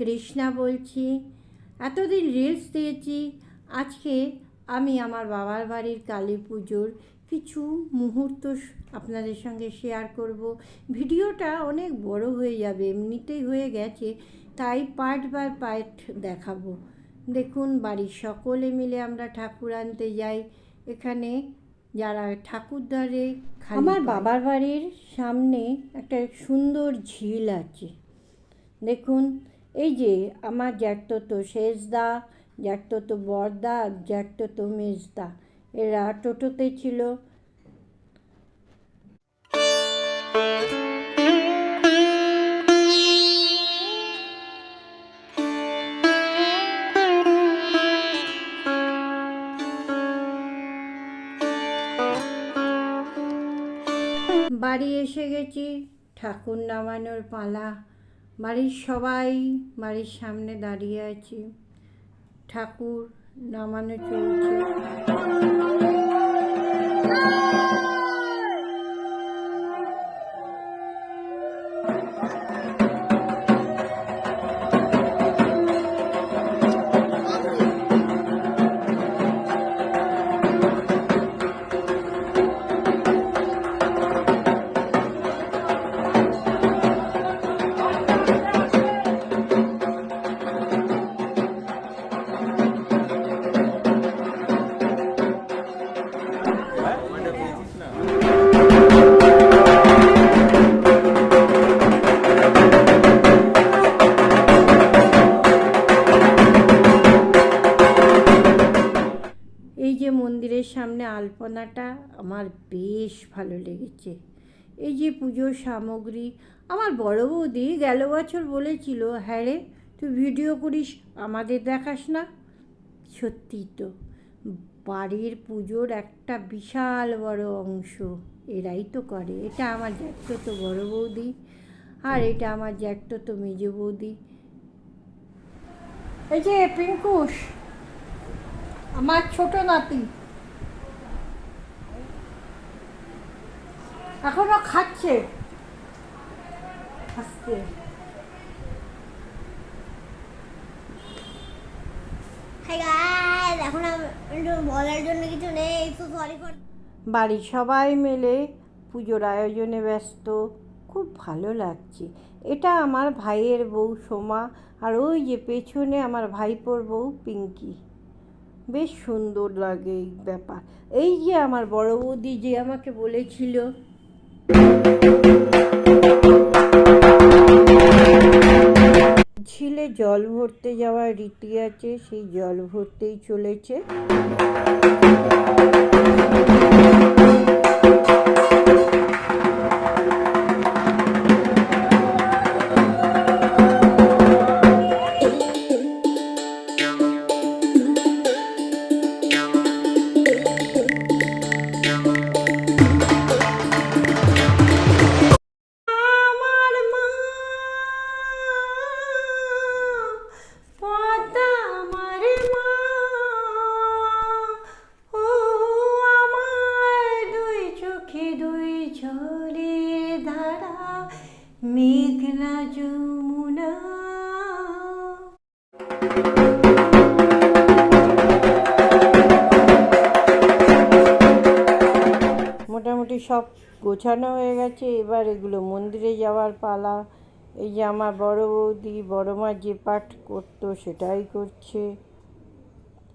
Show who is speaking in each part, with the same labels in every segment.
Speaker 1: কৃষ্ণা বলছি এতদিন রিলস দিয়েছি আজকে আমি আমার বাবার বাড়ির কালী পুজোর কিছু মুহূর্ত আপনাদের সঙ্গে শেয়ার করব। ভিডিওটা অনেক বড় হয়ে যাবে এমনিতেই হয়ে গেছে তাই পার্ট বাই পার্ট দেখাবো। দেখুন বাড়ির সকলে মিলে আমরা ঠাকুর আনতে যাই। এখানে যারা ঠাকুরদারে আমার বাবার বাড়ির সামনে একটা সুন্দর ঝিল আছে। দেখুন এই যে আমার জ্যাঠতো শেষদা জ্যাঠতো বরদা জ্যাঠতো মেজদা, এরা টোটোতে ছিল। বাড়ি এসে গেছি, ঠাকুর নামানোর পালা। বাড়ির সবাই বাড়ির সামনে দাঁড়িয়ে আছি। ঠাকুর নামানো চলছে। আমার বেশ ভালো লেগেছে। এই যে পুজোর সামগ্রী, আমার বড় বৌদি গেল বছর বলেছিল হ্যাঁ রে, তুই ভিডিও করিস, আমাদের দেখাস না? সত্যি তো, বাড়ির পুজোর একটা বিশাল বড় অংশ এরাই তো করে। এটা আমার তো বড় বৌদি আর এটা আমার তো মেজ বৌদি। এই যে পিঙ্কুশ, আমার ছোট নাতি। এখনও খাচ্ছে। আস্তে
Speaker 2: এখন বলার জন্য কিছু নেই একটু সরি ফর
Speaker 1: বাড়ির সবাই মিলে পুজোর আয়োজনে ব্যস্ত। খুব ভালো লাগছে। এটা আমার ভাইয়ের বউ সোমা আর ওই যে পেছনে আমার ভাইপোর বউ পিঙ্কি। বেশ সুন্দর লাগে এই ব্যাপার। এই যে আমার বড় বৌদি যে আমাকে বলেছিল ঝিলে জল ভরতে যাওয়ার রীতি আছে সেই জল ভরতেই চলেছে। সব গোছানো হয়ে গেছে। এবার এগুলো মন্দিরে যাওয়ার পালা। এই যে আমার বড় বৌদি, বড় মা যে পাঠ করতো সেটাই করছে।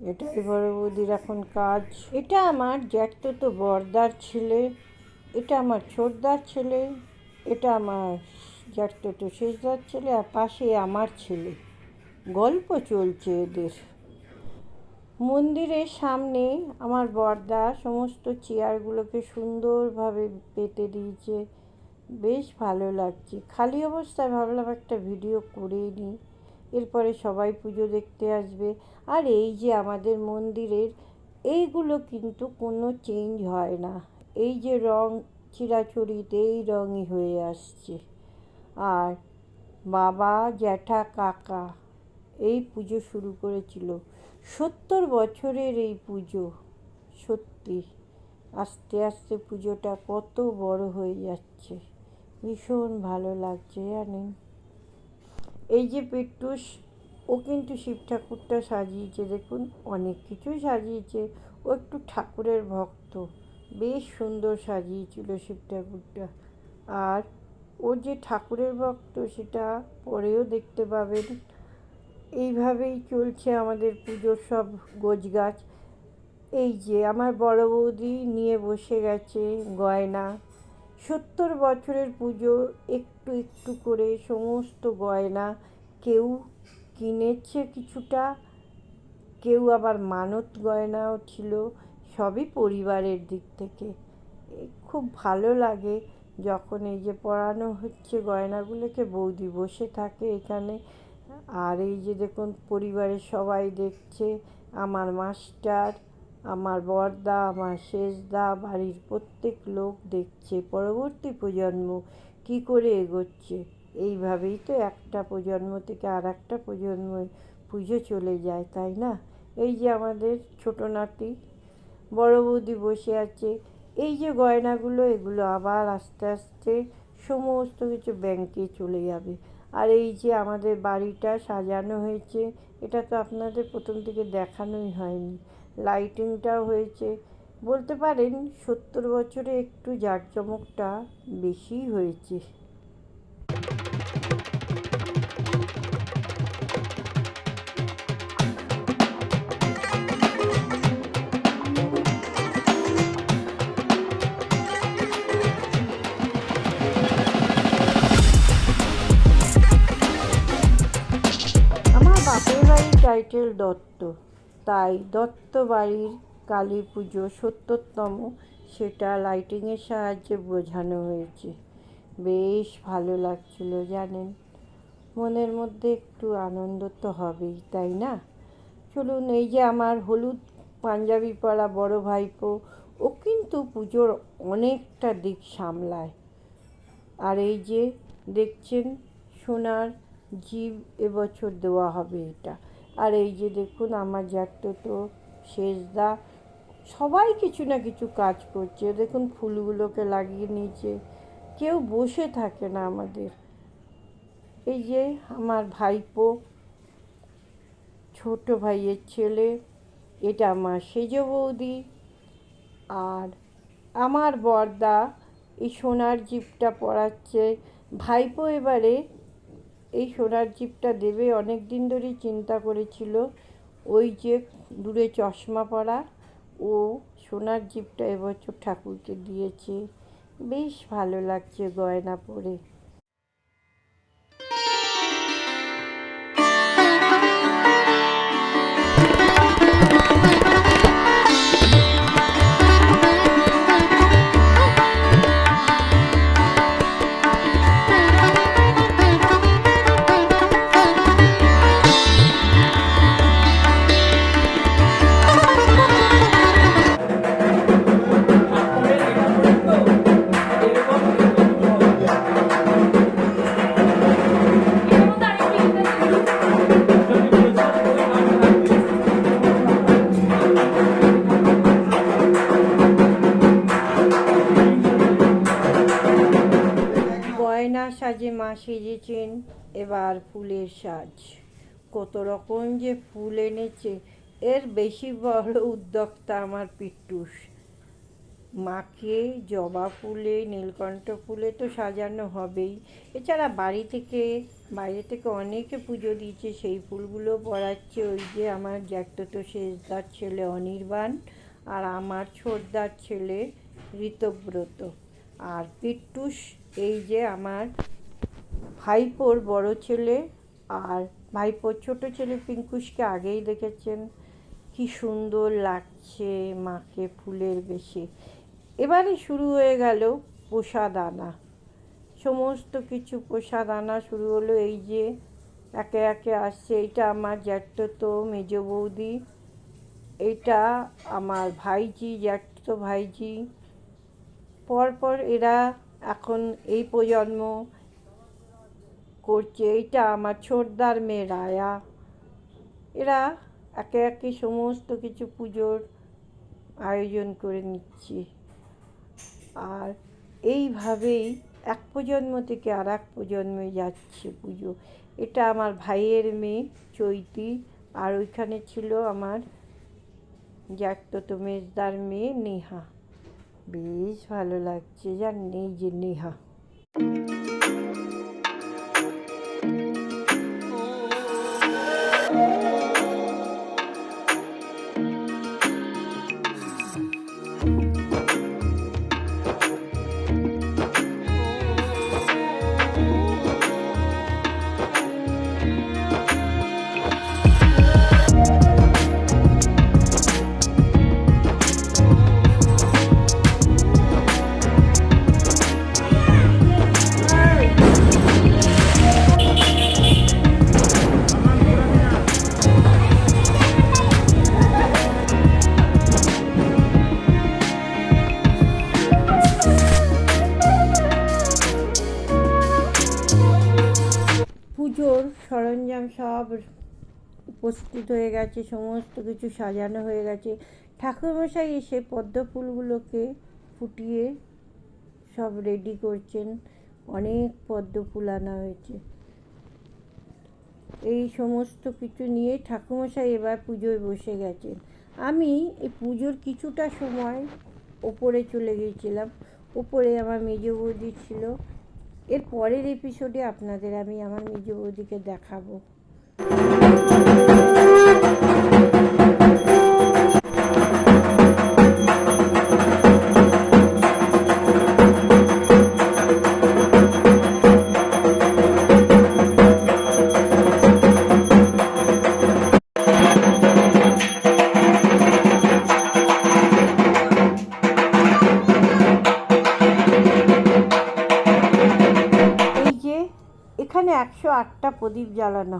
Speaker 1: এটাই বড় বৌদির এখন কাজ। এটা আমার জ্যাঠতো তো বর্দার ছেলে। এটা আমার ছোটদার ছেলে। এটা আমার জ্যাঠতো তো শেষদার ছেলে। আর পাশে আমার ছেলে। গল্প চলছে এদের। মন্দিরের সামনে আমার বর্দা সমস্ত চেয়ারগুলোকে সুন্দরভাবে পেতে দিয়েছে। বেশ ভালো লাগছে। খালি অবস্থায় ভাবলাম একটা ভিডিও করেই নিই এরপরে সবাই পুজো দেখতে আসবে। আর এই যে আমাদের মন্দিরের, এইগুলো কিন্তু কোনো চেঞ্জ হয় না। এই যে রং চিরাচরিত, এই রঙই হয়ে আসছে। আর বাবা, জ্যাঠা, কাকা, এই পুজো শুরু করেছিল। সত্তর বছরের এই পুজো, সত্যি। আস্তে আস্তে পুজোটা কত বড় হয়ে যাচ্ছে। ভীষণ ভালো লাগছে, জানেন। এই যে পেট্টুস ও কিন্তু শিব ঠাকুরটা সাজিয়েছে, দেখুন, অনেক কিছুই সাজিয়েছে। ও একটু ঠাকুরের ভক্ত, বেশ সুন্দর সাজিয়েছিল শিব ঠাকুরটা। আর ও যে ঠাকুরের ভক্ত, সেটা পরেও দেখতে পাবেন। এইভাবেই চলছে আমাদের পুজোর সব গোছগাছ। এই যে আমার বড় বৌদি নিয়ে বসে গেছে গয়না। সত্তর বছরের পুজো, একটু একটু করে সমস্ত গয়না। কেউ কিনেছে কিছুটা, কেউ আবার মানত গয়নাও ছিল, সবই পরিবারের দিক থেকে। খুব ভালো লাগে যখন এই যে পড়ানো হচ্ছে গয়নাগুলোকে, বৌদি বসে থাকে এখানে। আর এই যে দেখুন, পরিবারের সবাই দেখছে, আমার মাস্টার, আমার বড়দা আমার শেষদা, বাড়ির প্রত্যেক লোক দেখছে, পরবর্তী প্রজন্ম কি করে এগোচ্ছে? এইভাবেই তো একটা প্রজন্ম থেকে আর একটা প্রজন্মে পুজো চলে যায়, তাই না? এই যে আমাদের ছোটো নাতি, বড় বৌদি বসে আছে, এই যে গয়নাগুলো, এগুলো আবার আস্তে আস্তে সমস্ত কিছু ব্যাংকে চলে যাবে। আর এই যে আমাদের বাড়িটা সাজানো হয়েছে, এটা তো আপনাদের প্রথম থেকে দেখানোই হয়নি। লাইটিংটাও হয়েছে। বলতে পারেন, সত্তর বছরে একটু জাঁকজমকটা বেশিই হয়েছে। দত্ত। তাই দত্ত বাড়ির কালী পুজো সত্তরতম সেটা লাইটিংয়ের সাহায্যে বোঝানো হয়েছে। বেশ ভালো লাগছিল জানেন। মনের মধ্যে একটু আনন্দ তো হবেই, তাই না? চলুন, এই যে আমার হলুদ পাঞ্জাবি পরা বড় ভাইপো, ও কিন্তু পুজোর অনেকটা দিক সামলায়। আর এই যে দেখছেন, সোনার জীব এবছর দেওয়া হবে এটা। আর এই যে দেখুন, আমার জ্যাঠতো তো শেষদা সবাই কিছু না কিছু কাজ করছে। দেখুন, ফুলগুলোকে লাগিয়ে নিয়েছে। কেউ বসে থাকে না আমাদের। এই যে আমার ভাইপো, ছোট ভাইয়ের ছেলে, এটা আমার সেজ বৌদি আর আমার বর্দা এই সোনার জিপটা পড়াচ্ছে ভাইপো এবারে এই সোনার জিপটা দেবে। অনেক দিন ধরেই চিন্তা করেছিল ওই যে দূরে চশমা পরা, ও সোনার জিপটা এবছর ঠাকুরকে দিয়েছে। বেশ ভালো লাগছে গয়না পরে। সেজেছেন এবার ফুলের সাজ। কত রকম যে ফুল এনেছে, এর বেশি বড় উদ্যোক্তা আমার পিট্টুস। মাকে জবা ফুলে, নীলকণ্ঠ ফুলে তো সাজানো হবেই। এছাড়া বাড়ি থেকে, বাইরে থেকে অনেকে পুজো দিয়েছে, সেই ফুলগুলো পড়াচ্ছে ওই যে আমার জ্যাঠতো শেষদার ছেলে অনির্বাণ আর আমার ছোটদার ছেলে ঋতব্রত। আর পিট্টুস, এই যে আমার ভাইপোর বড় ছেলে আর ভাইপোর ছোট ছেলে পিঙ্কুশকে আগেই দেখেছেন। কি সুন্দর লাগছে মাকে ফুলের বেশে। এবারে শুরু হয়ে গেল প্রসাদ আনা সমস্ত কিছু প্রসাদ আনা শুরু হলো এই যে একে একে আসছে। এইটা আমার জ্যাঠতো মেজ বৌদি এটা আমার ভাইজি জ্যাঠতো ভাইজি। পরপর এরা এখন এই প্রজন্ম করছে, এইটা আমার ছোটদার মেয়ে রায়া এরা একে একে সমস্ত কিছু পুজোর আয়োজন করে নিচ্ছে। আর এইভাবেই এক প্রজন্ম থেকে আর এক প্রজন্মে যাচ্ছে পুজো। এটা আমার ভাইয়ের মেয়ে চৈতি, আর ওইখানে ছিল আমার জ্যাঠতো মেজদার মেয়ে নেহা। বেশ ভালো লাগছে জানেন এই যে নেহা। সরঞ্জাম সব প্রস্তুত হয়ে গেছে, সমস্ত কিছু সাজানো হয়ে গেছে। ঠাকুরমশাই এসে পদ্ম ফুলগুলোকে ফুটিয়ে সব রেডি করছেন। অনেক পদ্ম ফুল আনা হয়েছে। এই সমস্ত কিছু নিয়ে ঠাকুরমশাই এবার পুজোয় বসে গেছেন। আমি এই পুজোর কিছুটা সময় ওপরে চলে গিয়েছিলাম। ওপরে আমার মেজ বৌদি ছিল। এর পরের এপিসোডে আপনাদের আমি আমার নিজ বৌদিকে দেখাবো।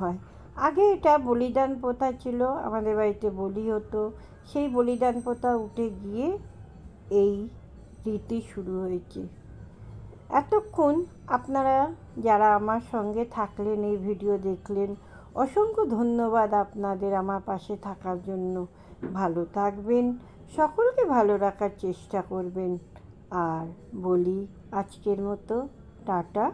Speaker 1: হয়। আগে এটা বলিদান প্রথা ছিল, আমাদের বাড়িতে বলি হতো। সেই বলিদান প্রথা উঠে গিয়ে এই রীতি শুরু হয়েছে। এতক্ষণ আপনারা যারা আমার সঙ্গে থাকলেন, এই ভিডিও দেখলেন, অসংখ্য ধন্যবাদ আপনাদের আমার পাশে থাকার জন্য। ভালো থাকবেন, সকলকে ভালো রাখার চেষ্টা করবেন। আর বলি আজকের মতো, টাটা।